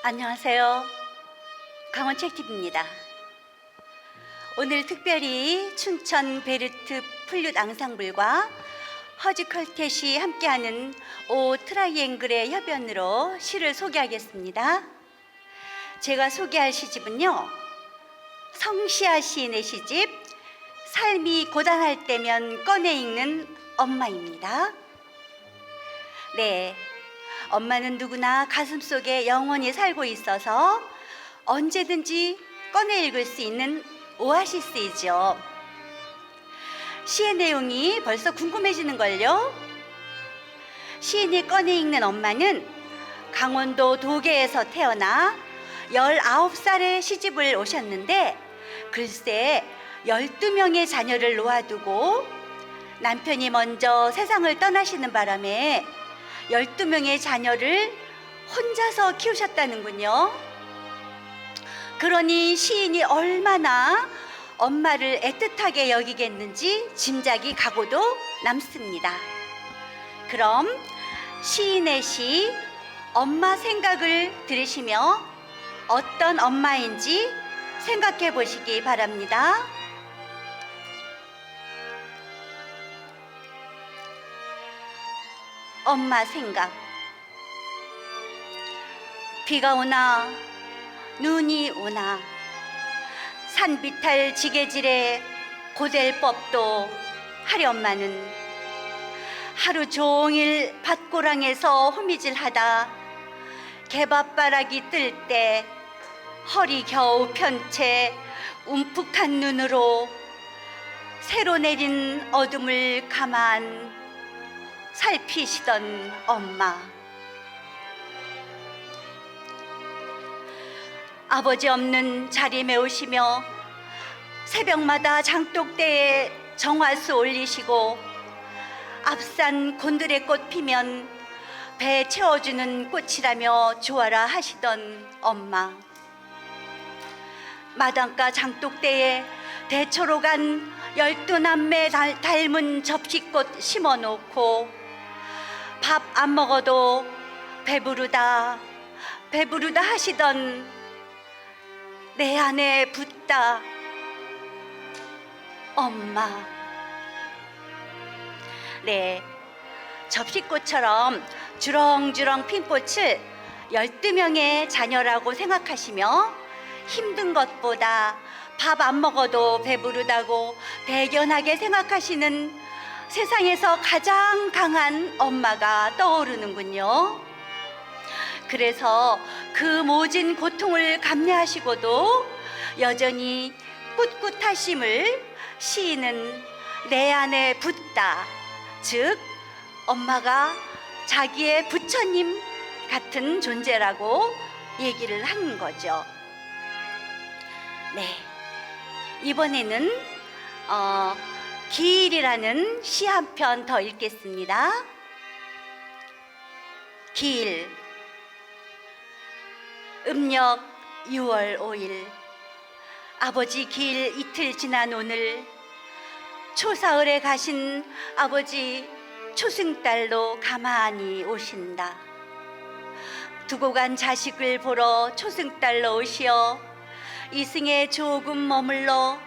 안녕하세요. 강원 책TV입니다. 오늘 특별히 춘천 베르트 플룻 앙상블과 허지컬텟이 함께하는 오 트라이앵글의 협연으로 시를 소개하겠습니다. 제가 소개할 시집은요. 성시아 시인의 시집 삶이 고단할 때면 꺼내 읽는 엄마입니다. 네. 엄마는 누구나 가슴 속에 영원히 살고 있어서 언제든지 꺼내 읽을 수 있는 오아시스이죠. 시의 내용이 벌써 궁금해지는 걸요? 시인이 꺼내 읽는 엄마는 강원도 도계에서 태어나 19살에 시집을 오셨는데 글쎄 12명의 자녀를 놓아두고 남편이 먼저 세상을 떠나시는 바람에 12명의 자녀를 혼자서 키우셨다는군요. 그러니 시인이 얼마나 엄마를 애틋하게 여기겠는지 짐작이 가고도 남습니다. 그럼 시인의 시 엄마 생각을 들으시며 어떤 엄마인지 생각해 보시기 바랍니다. 엄마 생각. 비가 오나 눈이 오나 산비탈 지게질에 고될 법도 하련마는 하루 종일 밭고랑에서 호미질하다 개밥바라기 뜰 때 허리 겨우 편 채 움푹한 눈으로 새로 내린 어둠을 가만 살피시던 엄마. 아버지 없는 자리 메우시며 새벽마다 장독대에 정화수 올리시고 앞산 곤드레 꽃 피면 배 채워주는 꽃이라며 좋아라 하시던 엄마. 마당가 장독대에 대초로 간 열두 남매 달- 닮은 접시꽃 심어놓고 밥 안 먹어도 배부르다 배부르다 하시던 내 안에 붙다. 엄마. 네 접시꽃처럼 주렁주렁 핀 꽃을 12명의 자녀라고 생각하시며 힘든 것보다 밥 안 먹어도 배부르다고 대견하게 생각하시는 세상에서 가장 강한 엄마가 떠오르는군요. 그래서 그 모진 고통을 감내하시고도 여전히 꿋꿋하심을 시인은 내 안에 붙다. 즉, 엄마가 자기의 부처님 같은 존재라고 얘기를 하는 거죠. 네. 이번에는 어, 기일이라는 시 한 편 더 읽겠습니다. 기일 음력 6월 5일 아버지 길 이틀 지난 오늘 초사을에 가신 아버지 초승달로 가만히 오신다. 두고 간 자식을 보러 초승달로 오시어 이승에 조금 머물러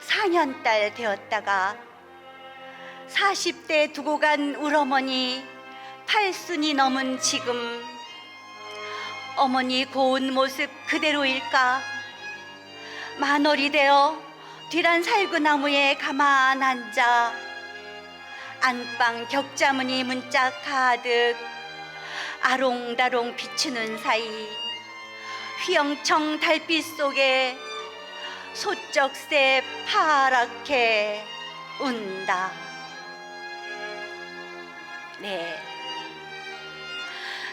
4년달 되었다가 40대 두고 간 울어머니 팔순이 넘은 지금 어머니 고운 모습 그대로일까? 만월이 되어 뒤란 살구나무에 가만 앉아 안방 격자무늬 문짝 가득 아롱다롱 비추는 사이 휘영청 달빛 속에 소쩍새 파랗게 운다. 네.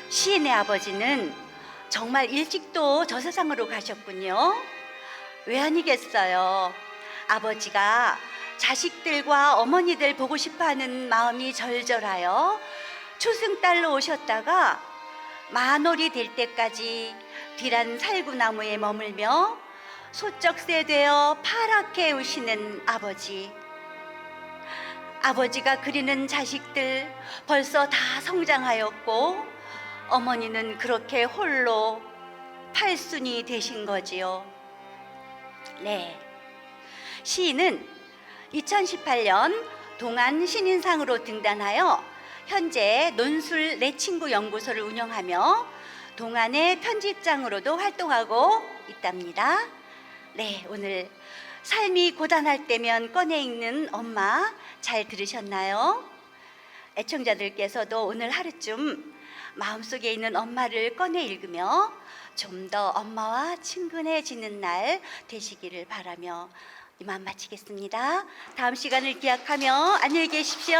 시인의 아버지는 정말 일찍도 저 세상으로 가셨군요. 왜 아니겠어요? 아버지가 자식들과 어머니들 보고 싶어 하는 마음이 절절하여 초승달로 오셨다가 만월이 될 때까지 뒤란 살구나무에 머물며 소쩍새 되어 파랗게 우시는 아버지. 아버지가 그리는 자식들 벌써 다 성장하였고 어머니는 그렇게 홀로 팔순이 되신 거지요. 네. 시인은 2018년 동안 신인상으로 등단하여 현재 논술 내 친구 연구소를 운영하며 동안의 편집장으로도 활동하고 있답니다. 네, 오늘 삶이 고단할 때면 꺼내 읽는 엄마 잘 들으셨나요? 애청자들께서도 오늘 하루쯤 마음속에 있는 엄마를 꺼내 읽으며 좀 더 엄마와 친근해지는 날 되시기를 바라며 이만 마치겠습니다. 다음 시간을 기약하며 안녕히 계십시오.